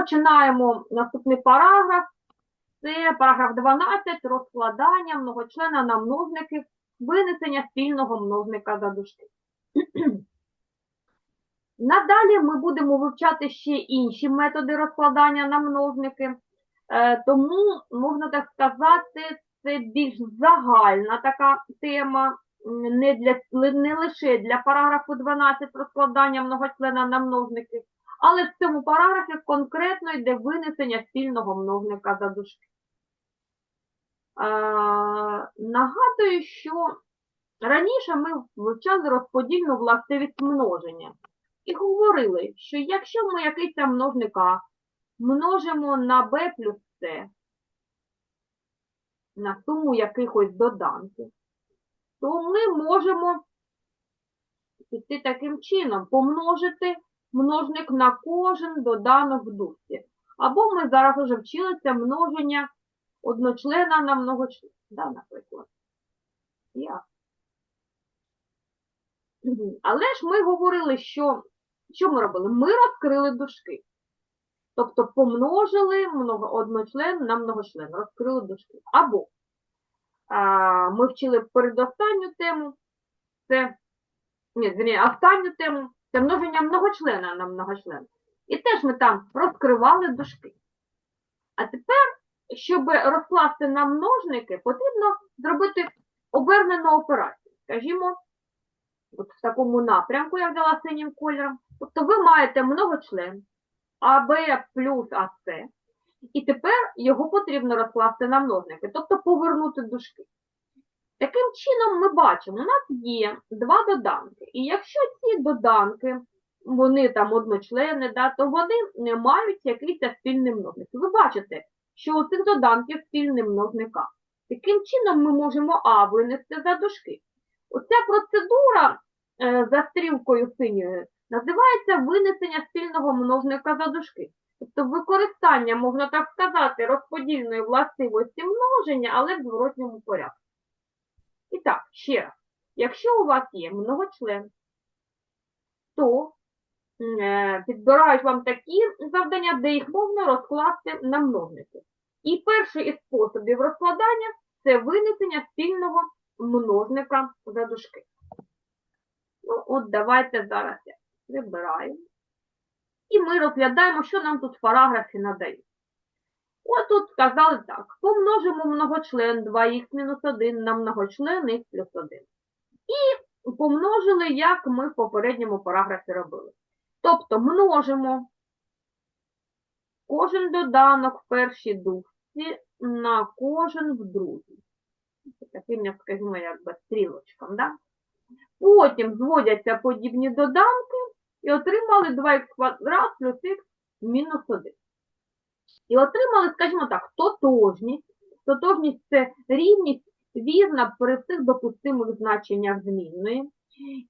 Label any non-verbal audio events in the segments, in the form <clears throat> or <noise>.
починаємо наступний параграф. Це параграф 12, розкладання многочлена на множники, винесення спільного множника за дужки. <clears throat> Надалі ми будемо вивчати ще інші методи розкладання на множники, Е, тому, можна так сказати, це більш загальна така тема, не, для, не лише для параграфу 12 розкладання многочлена на множники, але в цьому параграфі конкретно йде винесення спільного множника за дужки. Е, нагадую, що раніше ми вивчали розподільну властивість множення і говорили, що якщо ми якийсь там множник А множимо на b плюс c на суму якихось доданків, то ми можемо піти таким чином, помножити множник на кожен доданок в дужці. Або ми зараз вже вчилися множення одночлена на многочлен, да, наприклад. Я. Але ж ми говорили, що, що ми робили? Ми розкрили дужки. Тобто помножили одночлен на многочлен, розкрили дужки. Або а, ми вчили передостанню тему, це, ні, останню тему, це множення многочлена на многочлен. І теж ми там розкривали дужки. А тепер, щоб розкласти на множники, потрібно зробити обернену операцію. Скажімо, от в такому напрямку я взяла синім кольором. Тобто ви маєте многочлен, АБ плюс АС, і тепер його потрібно розкласти на множники, тобто повернути дужки. Таким чином ми бачимо, у нас є два доданки, і якщо ці доданки, вони там одночлени, да, то вони не мають якийсь спільний множник. Ви бачите, що у цих доданків спільний множник Таким чином ми можемо А винести за дужки. Оця процедура е, за стрілкою синьою називається винесення спільного множника за дужки. Тобто використання, можна так сказати, розподільної властивості множення, але в зворотньому порядку. І так, ще раз. Якщо у вас є многочлен, то е, підбирають вам такі завдання, де їх можна розкласти на множники. І перший із способів розкладання це винесення спільного множника за дужки. Ну, от давайте зараз я вибираю. І ми розглядаємо, що нам тут в параграфі надають. От тут сказали так. Помножимо многочлен 2х-1 на многочлен х плюс 1. І помножили, як ми в попередньому параграфі робили. Тобто множимо кожен доданок в першій дужці на кожен в другій. Таким, як скажімо, якби стрілочком. Да? Потім зводяться подібні доданки і отримали 2х квадрат плюс х мінус 1. І отримали, скажімо так, тотожність. Тотожність це рівність вірна при всіх допустимих значеннях змінної.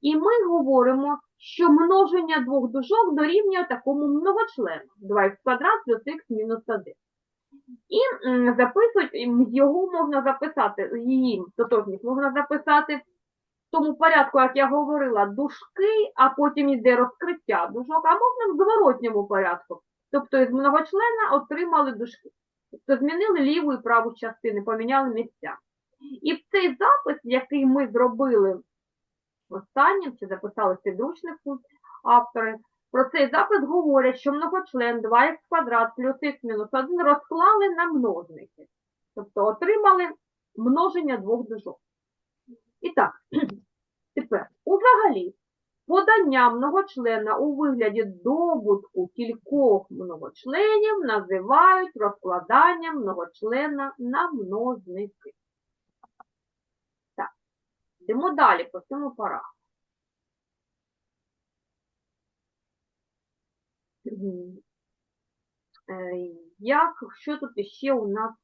І ми говоримо, що множення двох дужок дорівнює такому многочлену 2х квадрат плюс х мінус 1. І записують, його можна записати, її тотожність можна записати в тому порядку, як я говорила, дужки, а потім йде розкриття дужок, а можна в зворотньому порядку. Тобто із многочлена отримали дужки. Тобто змінили ліву і праву частини, поміняли місця. І цей запис, який ми зробили останнім, чи записали в підручнику автори, про цей запис говорять, що многочлен 2х квадрат плюс х мінус 1 розклали на множники. Тобто отримали множення двох дужок. І так, <clears throat> тепер, узагалі, подання многочлена у вигляді добутку кількох многочленів називають розкладанням многочлена на множники. Так, йдемо далі по цьому параграфу. Е, Як, що тут іще у нас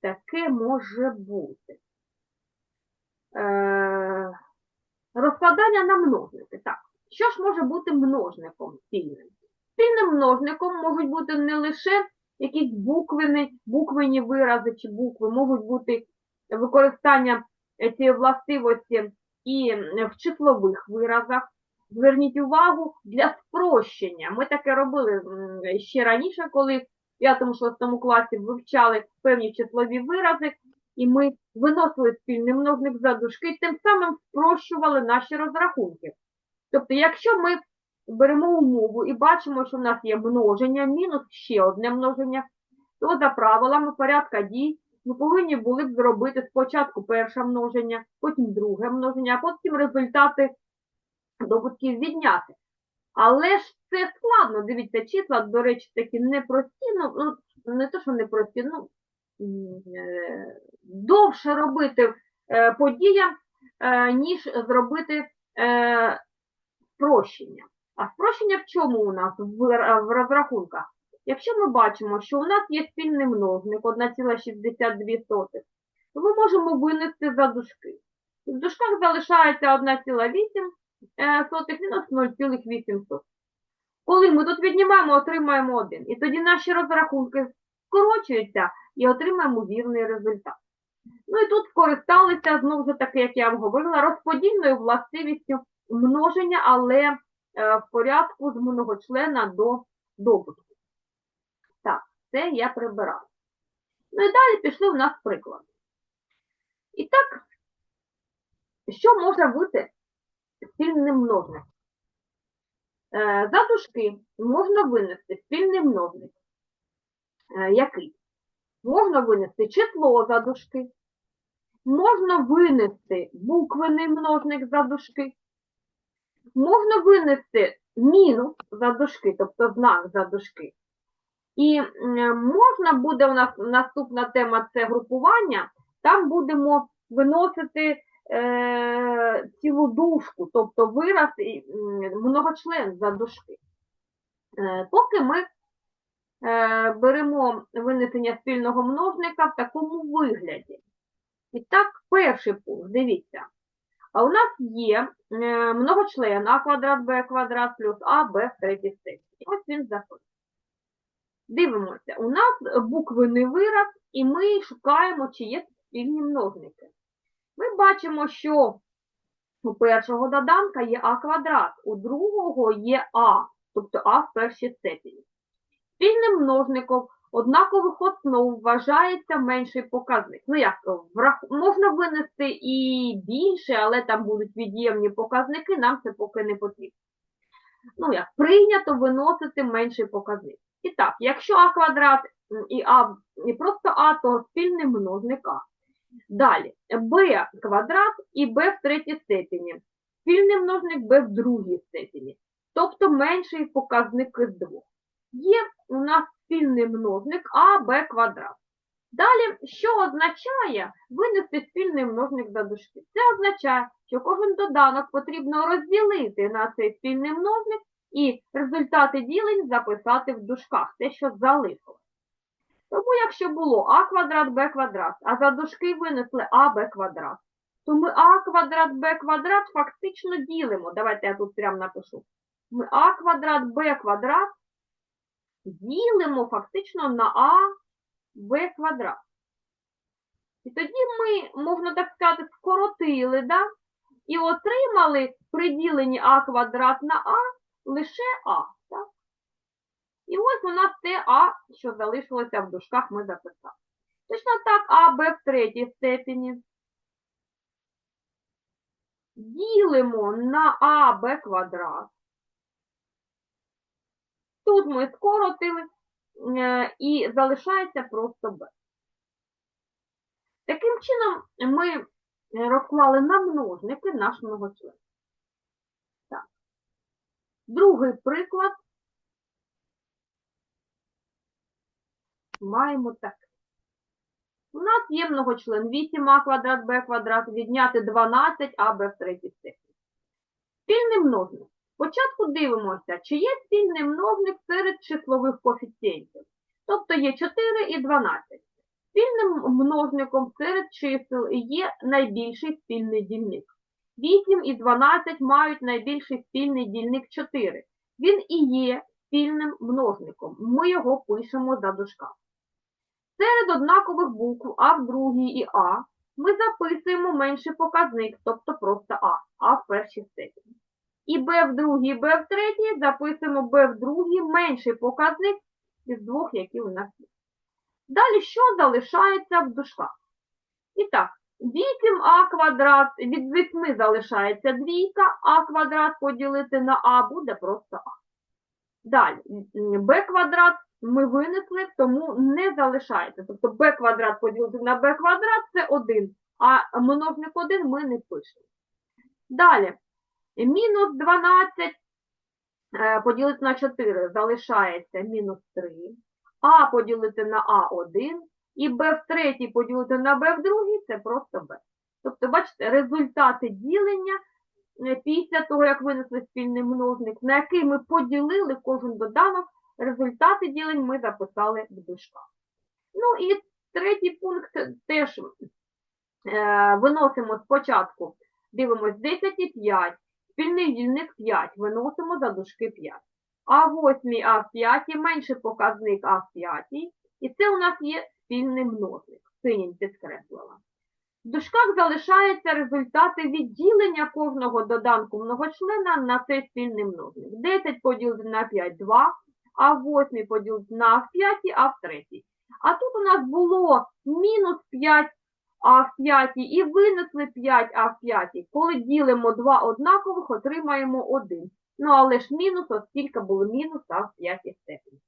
таке може бути? Е, Розкладання на множники. Так, що ж може бути множником спільним? Спільним множником можуть бути не лише якісь буквені, буквені вирази чи букви, можуть бути використання е, цієї властивості і в числових виразах. зверніть увагу, для спрощення. Ми таке робили ще раніше, коли в 5-6 класі вивчали певні числові вирази, і ми виносили спільний множник за дужки, тим самим спрощували наші розрахунки. Тобто, якщо ми беремо умову і бачимо, що в нас є множення, мінус ще одне множення, то за правилами порядка дій ми повинні були б зробити спочатку перше множення, потім друге множення, а потім результати добутків відняти. Але ж це складно, дивіться, числа, до речі, такі непрості, ну, ну не то, що непрості, ну, е, довше робити е, подіям, е, ніж зробити е, спрощення. А спрощення в чому у нас в, розрахунках? Якщо ми бачимо, що у нас є спільний множник 1,62, то ми можемо винести за дужки. В дужках залишається 1,8 е, мінус 0,8. Коли ми тут віднімаємо, отримаємо 1. І тоді наші розрахунки скорочуються і отримаємо вірний результат. Ну і тут скористалися, знову ж таки, як я вам говорила, розподільною властивістю множення, але е, в порядку з многочлена до добутку. Так, це я прибираю. Ну і далі пішли в нас приклади. І так, що може бути спільним множником? Е, За дужки можна винести спільний множник. Е, Який? Можна винести число за дужки, можна винести буквений множник за дужки, можна винести мінус за дужки, тобто знак за дужки. І можна буде у нас наступна тема це групування, там будемо виносити е, цілу дужку, тобто вираз і, многочлен за дужки. Е, поки ми беремо винесення спільного множника в такому вигляді. І так, перший пункт, дивіться. А у нас є е, многочлен а квадрат б квадрат плюс а б в третій степені. Ось він заходить. Дивимося, у нас буквений вираз, і ми шукаємо, чи є спільні множники. Ми бачимо, що у першого доданка є а квадрат, у другого є а, тобто а в першій степені. Спільним множником однакових основ вважається менший показник. Ну як, можна винести і більше, але там будуть від'ємні показники, нам це поки не потрібно. Ну як, прийнято виносити менший показник. І так, якщо а квадрат і а, і просто а, то спільний множник а. Далі, b квадрат і b в третій степені. Спільний множник b в другій степені. Тобто менший показник із двох. Є у нас спільний множник а, b квадрат. Далі, що означає винести спільний множник за дужки? Це означає, що кожен доданок потрібно розділити на цей спільний множник і результати ділень записати в дужках, те, що залишилось. Тому, якщо було а квадрат б квадрат, а за дужки винесли а б квадрат, то ми а квадрат б квадрат фактично ділимо. Давайте я тут прямо напишу. Ми а квадрат б квадрат ділимо фактично на а б квадрат. І тоді ми, можна так сказати, скоротили, да? і отримали при діленні а квадрат на а лише а. Так? І ось у нас те а, що залишилося в дужках, ми записали. Точно так, а, б в третій степені. Ділимо на а, б квадрат. Тут ми скоротили е, і залишається просто b. Таким чином ми розклали на множники наш многочлен. Так. Другий приклад маємо так. У нас є многочлен 8а квадрат b квадрат відняти 12аб в третій степені. Спільний множник. Спочатку дивимося, чи є спільний множник серед числових коефіцієнтів. Тобто є 4 і 12. Спільним множником серед чисел є найбільший спільний дільник. 8 і 12 мають найбільший спільний дільник 4. Він і є спільним множником. Ми його пишемо за дужками. Серед однакових букв А в другій і А ми записуємо менший показник, тобто просто А, А в першій степені. І b в другій, b в третій записуємо b в другій менший показник із двох, які у нас є. Далі що залишається в дужках? І так, 8а квадрат, від 8 залишається двійка, а квадрат поділити на а буде просто а. Далі, b квадрат ми винесли, тому не залишається. Тобто b квадрат поділити на b квадрат це 1, а множник 1 ми не пишемо. Далі, мінус 12 е, поділити на 4 залишається мінус 3, а поділити на а1, і b в третій поділити на b в другій це просто b. Тобто, бачите, результати ділення е, після того, як винесли спільний множник, на який ми поділили кожен доданок, результати ділень ми записали в дужках. Ну і третій пункт теж е, виносимо спочатку, дивимось 10 і 5, спільний дільник 5, виносимо за дужки 5. А8, а в 5 менший показник а в 5, і це у нас є спільний множник. Синім підкреслила. В дужках залишаються результати відділення кожного доданку многочлена на цей спільний множник. 10 поділити на 5 – 2, а 8 поділити на 5, а в 3. А тут у нас було мінус 5 а в 5 і винесли 5 а в 5. Коли ділимо два однакових, отримаємо 1. Ну, але ж мінус, оскільки було мінус а в 5 степені.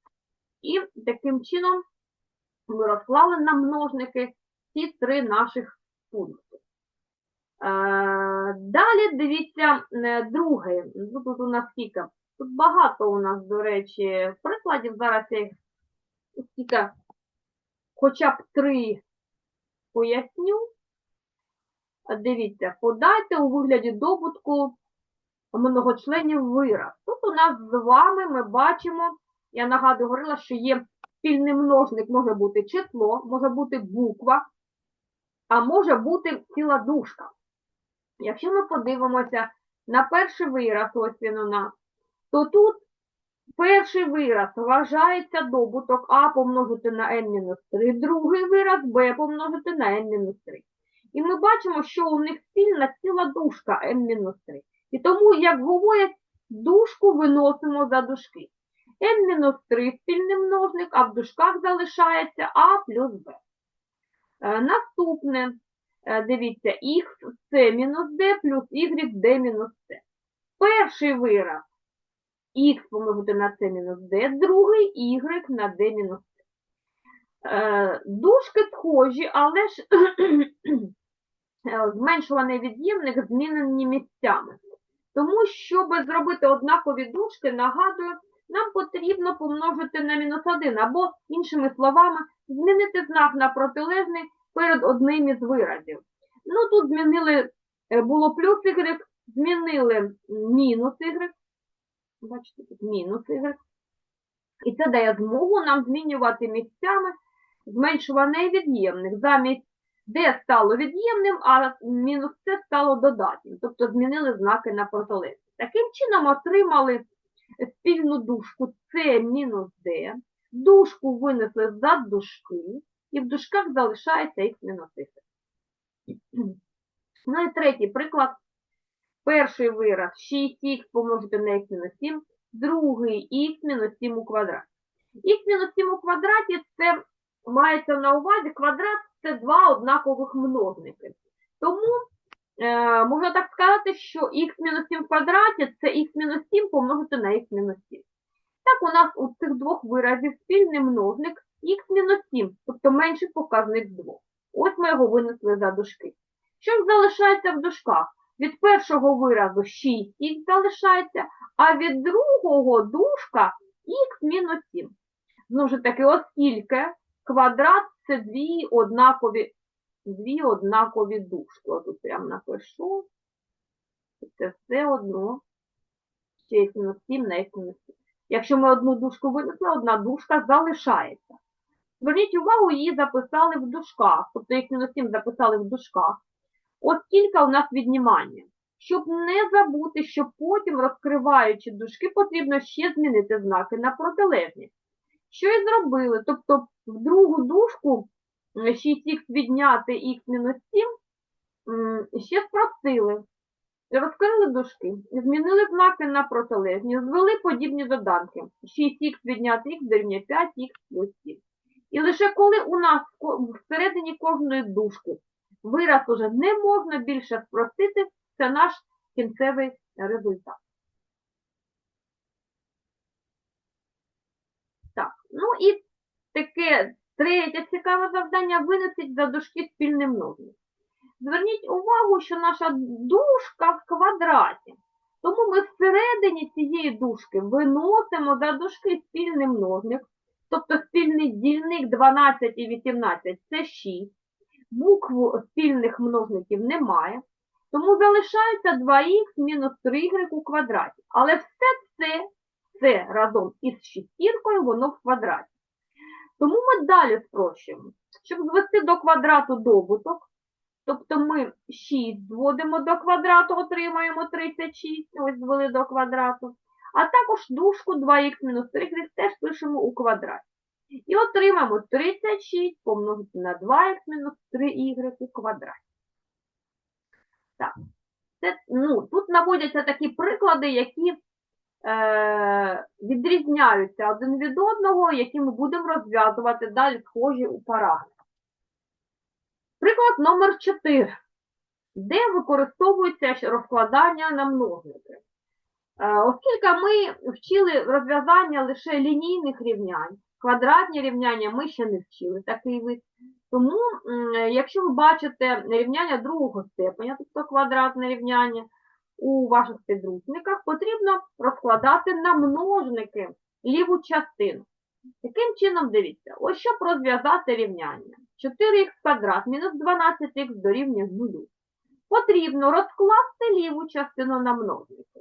І таким чином ми розклали на множники ці три наших пункти. Е, Далі дивіться е, другий. Ну, Тут у нас скільки? Тут багато у нас, до речі, прикладів. Зараз я їх скільки хоча б три поясню. Дивіться, подайте у вигляді добутку многочленів вираз. Тут у нас з вами ми бачимо, я нагадую, говорила, що є спільний множник, може бути число, може бути буква, а може бути ціла дужка. Якщо ми подивимося на перший вираз, ось він у нас, то тут перший вираз вважається добуток А помножити на n-3, другий вираз b помножити на n-3. І ми бачимо, що у них спільна ціла дужка n-3. І тому, як говорять, дужку виносимо за дужки. n-3 спільний множник, а в дужках залишається а плюс b. Е, Наступне, е, дивіться, х це мінус d плюс y d мінус c. Перший вираз х помножити на c мінус d, другий y на d мінус. Е, Дужки схожі, але ж <clears throat> зменшуваний від'ємник змінені місцями. Тому, щоб зробити однакові дужки, нагадую, нам потрібно помножити на мінус 1, або, іншими словами, змінити знак на протилежний перед одним із виразів. Ну, тут змінили, е, було плюс y, змінили мінус y. Бачите, тут мінус y. І це дає змогу нам змінювати місцями зменшуваний від'ємник. Замість d стало від'ємним, а мінус c стало додатнім. Тобто змінили знаки на протилежність. Таким чином отримали спільну дужку c мінус d, дужку винесли за дужки, і в дужках залишається х мінус. Ну і третій приклад. Перший вираз 6х помножити на х мінус 7, другий х мінус 7 у квадраті. Х мінус 7 у квадраті це мається на увазі квадрат це два однакових множники. Тому е, можна так сказати, що х-7 в квадраті це х-7 помножити на х-7. Так, у нас у цих двох виразів спільний множник х-7, тобто менший показник двох. Ось ми його винесли за дужки. Що ж залишається в дужках? Від першого виразу 6х залишається, а від другого дужка х-7. Знову ж таки, оскільки квадрат це дві однакові, дві однакові дужки. Отут прямо напишу. Це все одно. Ще х мінус 7 на х мінус 7. Якщо ми одну дужку винесли, одна дужка залишається. Зверніть увагу, її записали в дужках. Тобто х мінус 7 записали в дужках. Оскільки у нас віднімання. Щоб не забути, що потім, розкриваючи дужки, потрібно ще змінити знаки на протилежність. Що і зробили? Тобто в другу дужку 6х відняти х мінус 7 ще спростили. розкрили дужки, змінили знаки на протилежні, звели подібні доданки. 6х відняти х дорівнює 5х плюс 7. І лише коли у нас всередині кожної дужки вираз уже не можна більше спростити, це наш кінцевий результат. Так, ну і таке третє цікаве завдання винесіть за дужки спільний множник. Зверніть увагу, що наша дужка в квадраті. Тому ми всередині цієї дужки виносимо за дужки спільний множник, тобто спільний дільник 12 і 18 це 6. Букву спільних множників немає. Тому залишається 2х мінус 3y у квадраті. Але все це, це разом із шістіркою, воно в квадраті. Тому ми далі спрощуємо. Щоб звести до квадрату добуток, тобто ми 6 зводимо до квадрату, отримаємо 36, ось звели до квадрату. А також дужку 2х мінус 3 теж пишемо у квадраті. І отримаємо 36 помножити на 2х мінус 3y у квадраті. Так. Це, ну, тут наводяться такі приклади, які е, відрізняються один від одного, які ми будемо розв'язувати далі схожі у параграфі. Приклад номер 4, де використовується розкладання на множники. Е, Оскільки ми вчили розв'язання лише лінійних рівнянь, квадратні рівняння ми ще не вчили такий вид. Тому, якщо ви бачите рівняння другого степеня, тобто квадратне рівняння, у ваших підручниках, потрібно розкладати на множники ліву частину. Таким чином, дивіться, ось щоб розв'язати рівняння. 4х квадрат мінус 12х дорівнює 0. Потрібно розкласти ліву частину на множники.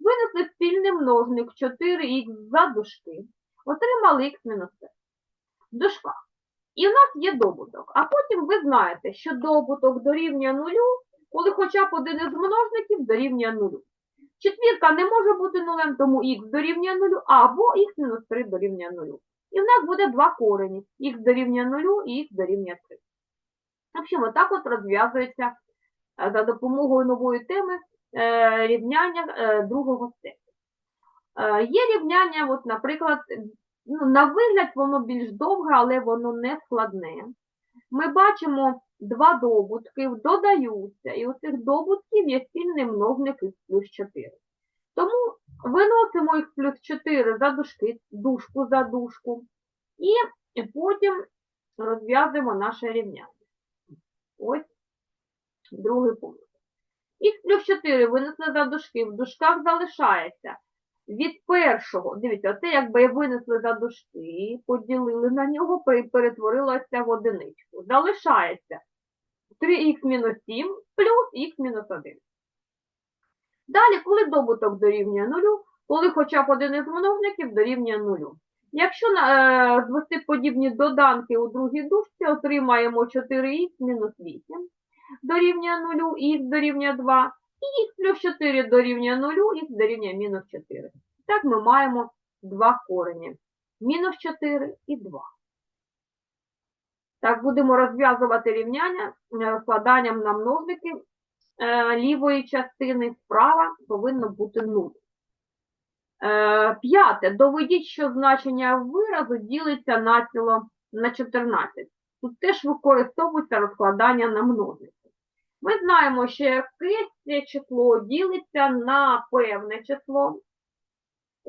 Винесли спільний множник 4х за дужки. Отримали х мінус 5 в. І в нас є добуток. А потім ви знаєте, що добуток дорівнює 0, коли хоча б один із множників дорівнює 0. Четвірка не може бути нулем, тому х дорівнює 0, або х мінус 3 дорівнює 0. І в нас буде два корені. х дорівнює 0 і х дорівнює 3. В отак от розв'язується е, за допомогою нової теми е, рівняння е, другого степеня. Є рівняння, от, наприклад, ну, на вигляд воно більш довге, але воно не складне. Ми бачимо два добутки, додаються, і у цих добутків є спільний множник х плюс 4. Тому виносимо х плюс 4 за дужки, дужку за дужку, і потім розв'язуємо наше рівняння. Ось другий пункт. Х плюс 4 винесли за дужки, в дужках залишається від першого, дивіться, це якби винесли за дужки, поділили на нього, пе- перетворилося в одиничку. Залишається 3х-7 плюс х-1. Далі, коли добуток дорівнює 0, коли хоча б один із множників дорівнює 0. Якщо е, звести подібні доданки у другій дужці, отримаємо 4х мінус 8 дорівнює 0, і х дорівнює 2, і плюс 4 дорівнює 0, х дорівнює мінус 4. Так ми маємо два корені. Мінус 4 і 2. Так, будемо розв'язувати рівняння е, розкладанням на множники е, лівої частини справа повинно бути 0. Е, П'яте. Доведіть, що значення виразу ділиться націло на 14. Тут теж використовується розкладання на множники. Ми знаємо, що якесь число ділиться на певне число,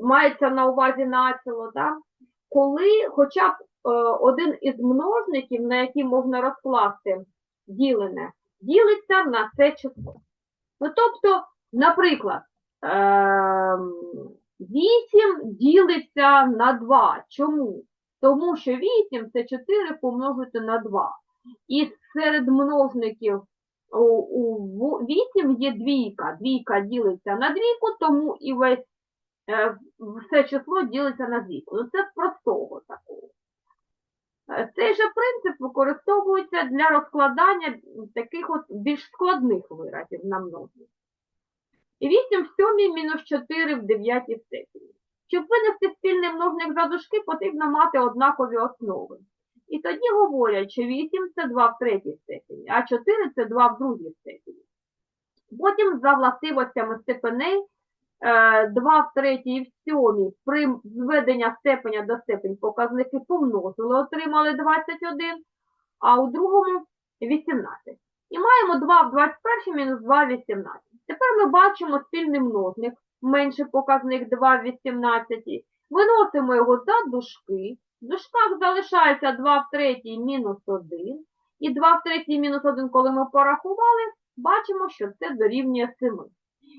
мається на увазі націло, да? коли хоча б е, один із множників, на який можна розкласти ділене, ділиться на це число. Ну, тобто, наприклад, е, 8 ділиться на 2. Чому? Тому що 8 це 4 помножити на 2. І серед множників у, 8 є двійка. Двійка ділиться на двійку, тому і весь е, все число ділиться на двійку. Ну, це з простого такого. Е, Цей же принцип використовується для розкладання таких от більш складних виразів на множник. І 8 в 7 мінус 4 в 9 степені. Щоб винести спільний множник за дужки, потрібно мати однакові основи. І тоді говорять, що 8 це 2 в третій степені, а 4 це 2 в другій степені. Потім за властивостями степеней е, 2 в третій і в сьомій при зведення степеня до степень показники помножили, отримали 21, а у другому 18. І маємо 2 в 21 мінус 2 в 18. Тепер ми бачимо спільний множник, менший показник 2 в 18. Виносимо його за дужки. В дужках залишається 2 в третій мінус 1. І 2 в третій мінус 1, коли ми порахували, бачимо, що це дорівнює 7.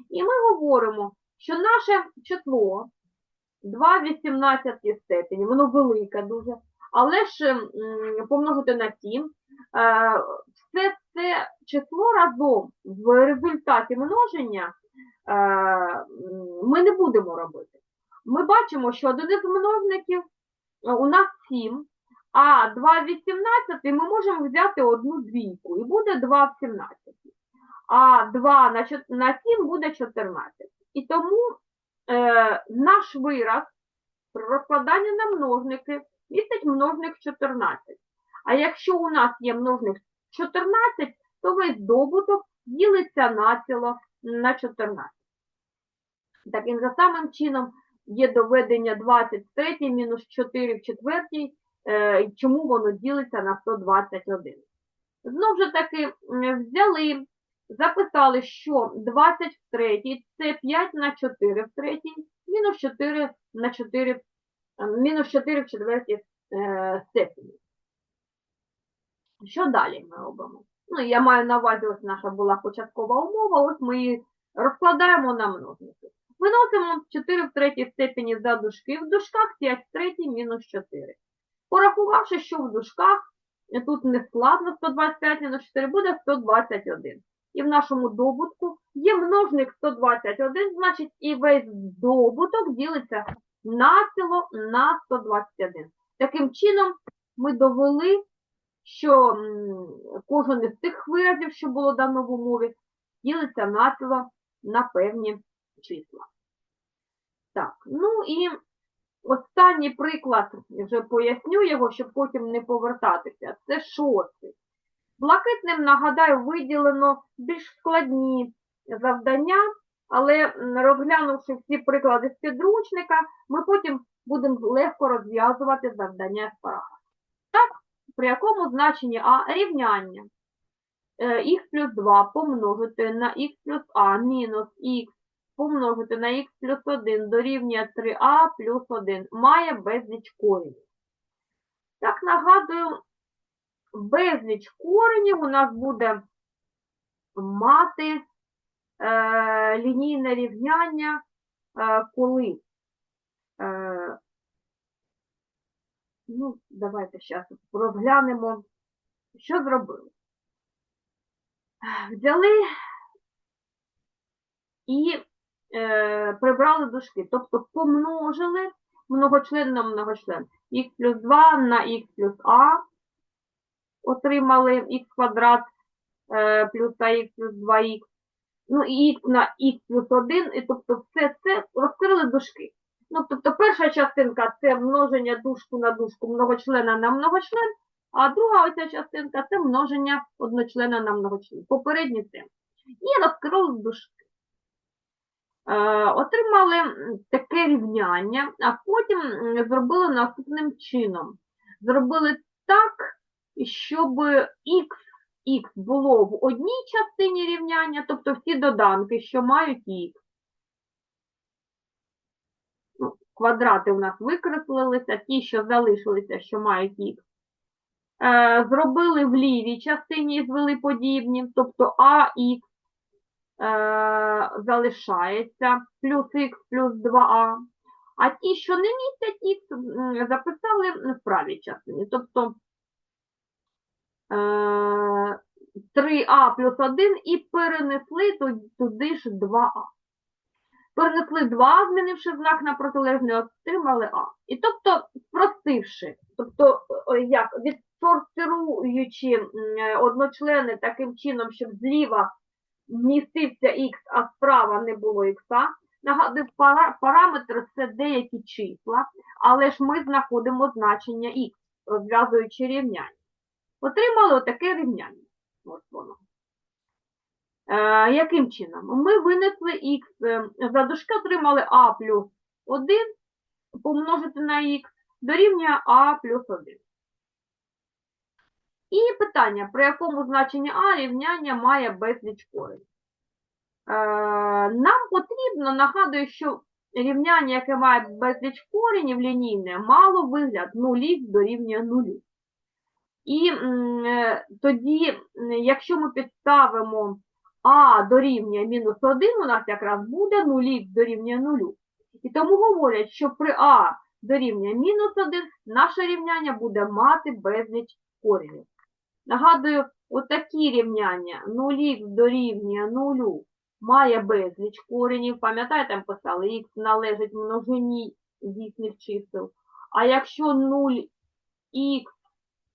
І ми говоримо, що наше число 2 в 18 степені, воно велике дуже, але ж помножити на 7, е, все це число разом в результаті множення е, ми не будемо робити. Ми бачимо, що один із множників у нас 7, а 2 в 18 ми можемо взяти одну двійку, і буде 2 в 17. А 2 на 7 буде 14. І тому е, наш вираз при розкладанні на множники містить множник 14. А якщо у нас є множник 14, то весь добуток ділиться націло на 14. Таким же самим чином є доведення 23 мінус 4 в четвертій, е, чому воно ділиться на 121. Знову ж таки, взяли, записали, що 20 в третій – це 5 на 4 в третій, мінус 4 на 4, е, мінус 4 в четвертій е, степені. Що далі ми робимо? Ну, я маю на увазі, ось наша була початкова умова, ось ми її розкладаємо на множники. Виносимо 4 в третій степені за дужки, в дужках 5 в третій мінус 4. Порахувавши, що в дужках, тут не складно 125 мінус 4, буде 121. І в нашому добутку є множник 121, значить і весь добуток ділиться націло на 121. Таким чином, ми довели, що кожен із тих виразів, що було дано в умові, ділиться націло на певні числа. Так, ну і останній приклад, вже поясню його, щоб потім не повертатися. Це шостий. Блакитним, нагадаю, виділено більш складні завдання, але розглянувши всі приклади з підручника, ми потім будемо легко розв'язувати завдання з параграфу. Так, при якому значенні А рівняння х плюс 2 помножити на х плюс а мінус х помножити на х плюс 1 дорівнює 3а плюс 1 має безліч коренів. Так, нагадую, безліч коренів у нас буде мати е, лінійне рівняння, е, коли. Е, ну, давайте зараз розглянемо, що зробили. Взяли і е, прибрали дужки, тобто помножили многочлен на многочлен. х плюс 2 на х плюс а, отримали х квадрат е, плюс ах плюс 2х, ну і х на х плюс 1, і тобто все це розкрили дужки. Ну, тобто перша частинка це множення дужку на дужку многочлена на многочлен, а друга оця частинка це множення одночлена на многочлен. Попередні це. І розкрили дужки. Е, отримали таке рівняння, а потім зробили наступним чином. Зробили так, щоб х, х було в одній частині рівняння, тобто всі доданки, що мають х. Ну, квадрати у нас викреслилися, ті, що залишилися, що мають х. Е, зробили в лівій частині і звели подібні, тобто ах е, залишається плюс х плюс 2а. А ті, що не містять х, записали в правій частині. Тобто е, 3а плюс 1 і перенесли туди ж 2а. Перенесли 2, змінивши знак на протилежний, отримали А. І тобто, спростивши, тобто, як, відсортируючи е, одночлени таким чином, щоб зліва містився х, а справа не було х. Нагадую, пара, параметри це деякі числа, але ж ми знаходимо значення х, розв'язуючи рівняння. Отримали отаке рівняння. Ось воно. Е, яким чином? Ми винесли х, е, за дужки отримали а плюс 1 помножити на х дорівнює а плюс 1. І питання, при якому значенні а рівняння має безліч корень. Е, нам потрібно, нагадую, що рівняння, яке має безліч коренів лінійне, мало вигляд 0 дорівнює 0. І е, тоді, якщо ми підставимо а дорівнює мінус 1, у нас якраз буде 0 дорівнює 0. І тому говорять, що при а дорівнює мінус 1, наше рівняння буде мати безліч коренів. Нагадую, отакі рівняння 0х дорівнює 0 має безліч коренів. Пам'ятаєте, там писали, х належить множині дійсних чисел. А якщо 0х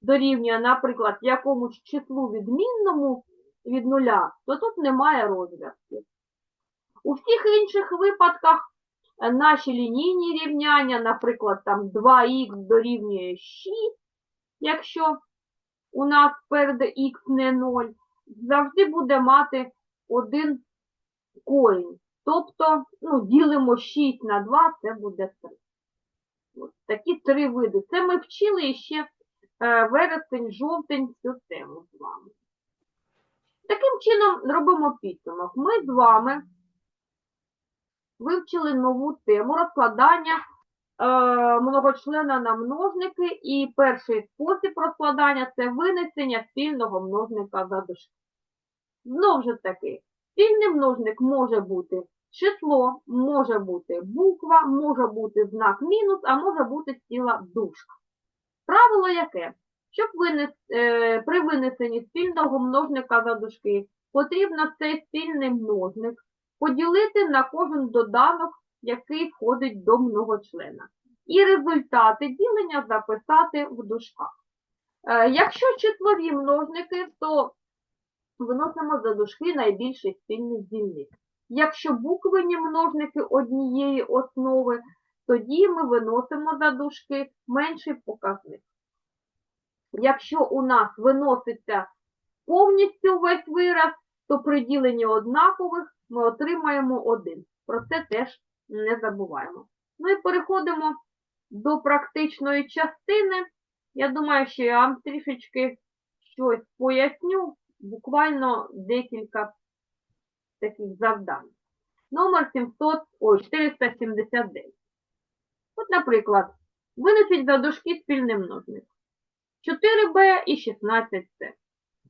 дорівнює, наприклад, якомусь числу відмінному від нуля, то тут немає розв'язків. У всіх інших випадках е, наші лінійні рівняння, наприклад, там 2х дорівнює 6, якщо у нас перед х не 0, завжди буде мати один корінь. Тобто, ну, ділимо 6 на 2, це буде 3. Ось такі три види. Це ми вчили ще е, вересень, жовтень цю тему з вами. Таким чином робимо підсумок. Ми з вами вивчили нову тему розкладання многочлена на множники. І перший спосіб розкладання це винесення спільного множника за дужки. Знову ж таки, спільний множник може бути число, може бути буква, може бути знак мінус, а може бути ціла дужка. Правило яке? Щоб винес, е, при винесенні спільного множника за дужки потрібно цей спільний множник поділити на кожен доданок, який входить до многочлена. І результати ділення записати в дужках. Е, якщо числові множники, то виносимо за дужки найбільший спільний дільник. Якщо буквені множники однієї основи, тоді ми виносимо за дужки менший показник. Якщо у нас виноситься повністю весь вираз, то при діленні однакових ми отримаємо один. Про це теж не забуваємо. Ну і переходимо до практичної частини. Я думаю, що я вам трішечки щось поясню, буквально декілька таких завдань. Номер 700, ой, 479. От, наприклад, винесіть за дужки спільний множник. 4b і 16c.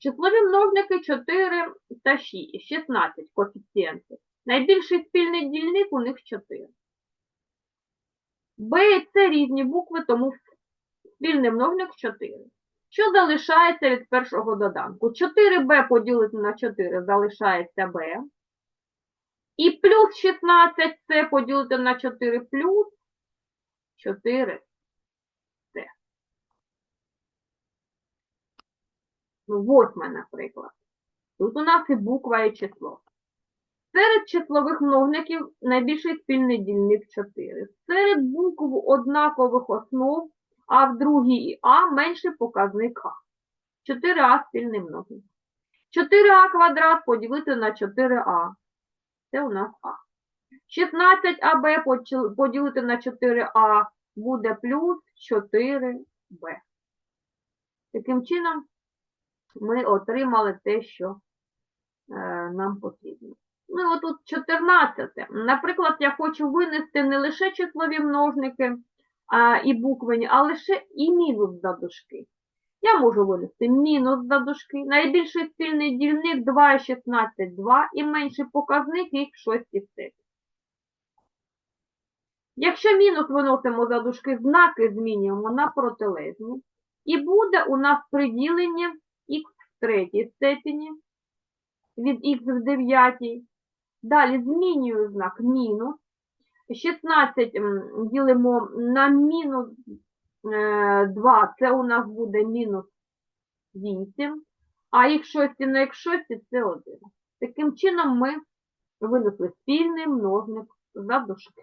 Числові множники 4 та 6, 16 коефіцієнти. Найбільший спільний дільник у них 4. b і c різні букви, тому спільний множник 4. Що залишається від першого доданку? 4b поділити на 4 залишається b. І плюс 16c поділити на 4 плюс 4 Ну, восьме, наприклад. Тут у нас і буква, і число. Серед числових множників найбільший спільний дільник 4. Серед букв однакових основ, а в другій А менший показник А. 4А спільний множник. 4А квадрат поділити на 4А. Це у нас А. 16АБ поділити на 4А буде плюс 4Б. Таким чином, ми отримали те, що е, нам потрібно. Ну отут 14. Наприклад, я хочу винести не лише числові множники а, і буквені, а лише і мінус за дужки. Я можу винести мінус за дужки. Найбільший спільний дільник 2 і 16, 2 і менший показник їх 6 і 7. Якщо мінус виносимо за дужки, знаки змінюємо на протилежні. І буде у нас приділення х в третій степені від х в дев'ятій. Далі змінюю знак мінус. 16 ділимо на мінус 2, це у нас буде мінус 8, а х6 на х6 це 1. Таким чином ми винесли спільний множник за дужки.